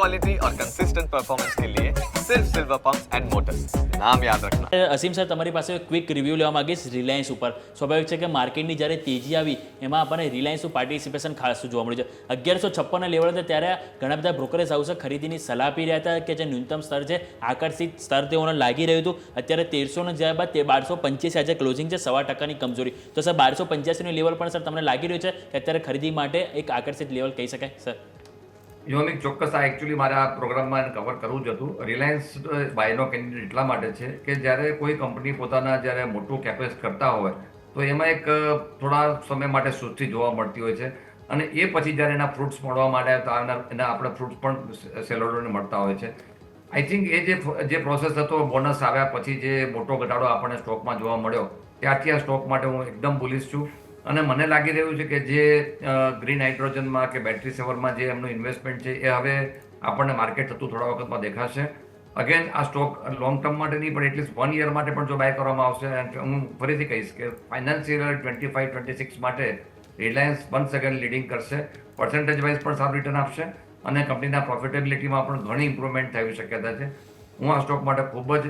Quality और consistent performance के लिए सिर्फ सिल्वर पंप्स एंड मोटर्स नाम याद रखना અસીમ સર તમારી પાસે ક્વિક રિવ્યૂ લેવા માંગીશ રિલાયન્સ ઉપર સ્વાભાવિક છે કે માર્કેટની જ્યારે તેજી આવી એમાં આપણને રિલાયન્સનું પાર્ટિસિપેશન ખાસું જોવા મળ્યું છે અગિયારસો છપ્પનના લેવલ હતા ત્યારે ઘણા બધા બ્રોકરેજ હાઉસે ખરીદીની સલાહ આપી રહ્યા હતા કે જે ન્યૂનતમ સ્તર છે આકર્ષિત સ્તર તેઓને લાગી રહ્યું હતું અત્યારે તેરસોને જ્યાં બાદ તે બારસો પંચ્યાસી આજે ક્લોઝિંગ છે સવા ટકાની કમજોરી તો સર બારસો પંચ્યાસીનું લેવલ પણ સર તમને લાગી રહ્યું છે કે અત્યારે ખરીદી માટે એક આકર્ષિત લેવલ કહી શકાય સર યોમિક ચોક્કસ આ એકચ્યુઅલી મારા પ્રોગ્રામમાં કવર કરવું જ હતું. રિલાયન્સ બાયનો કેન્ડિડેટ એટલા માટે છે કે જ્યારે કોઈ કંપની પોતાના જ્યારે મોટું કેપેસ કરતા હોય, તો એમાં એક થોડા સમય માટે સુસ્તી જોવા મળતી હોય છે. અને એ પછી જ્યારે એના ફ્રૂટ્સ મળવા માટે તો એના એના આપણે ફ્રૂટ્સ પણ સેલરોને મળતા હોય છે. આઈ થિંક એ જે જે પ્રોસેસ હતો બોનસ આવ્યા પછી જે મોટો ઘટાડો આપણને સ્ટોકમાં જોવા મળ્યો, ત્યારથી આ સ્ટોક માટે હું એકદમ બોલીશ છું. અને મને લાગી રહ્યું છે કે જે ગ્રીન હાઇડ્રોજનમાં કે બેટરી સેવરમાં જે એમનું ઇન્વેસ્ટમેન્ટ છે, એ હવે આપણને માર્કેટ થતું થોડા વખતમાં દેખાશે. અગેન આ સ્ટોક લોંગ ટર્મ માટે નહીં, પણ એટલીસ્ટ વન યર માટે પણ જો બાય કરવામાં આવશે હું ફરીથી કહીશ કે financial twenty five twenty six માટે રિલાયન્સ વન સેકન્ડ લીડિંગ કરશે. પર્સન્ટેજ વાઇઝ પણ સારું રિટર્ન આપશે અને કંપનીના પ્રોફિટેબિલિટીમાં પણ ઘણી ઇમ્પ્રુવમેન્ટ થવી શક્યતા છે. હું આ સ્ટોક માટે ખૂબ જ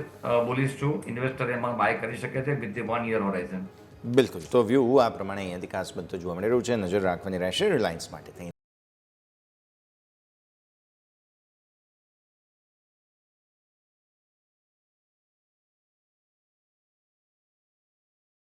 બોલીશ છું. ઇન્વેસ્ટર એમાં બાય કરી શકે છે with the one year horizon બિલકુલ. તો વ્યૂ આ પ્રમાણે અહીંયાથી ખાસ બધું જોવા મળી રહ્યું છે. નજર રાખવાની રહેશે રિલાયન્સ માટે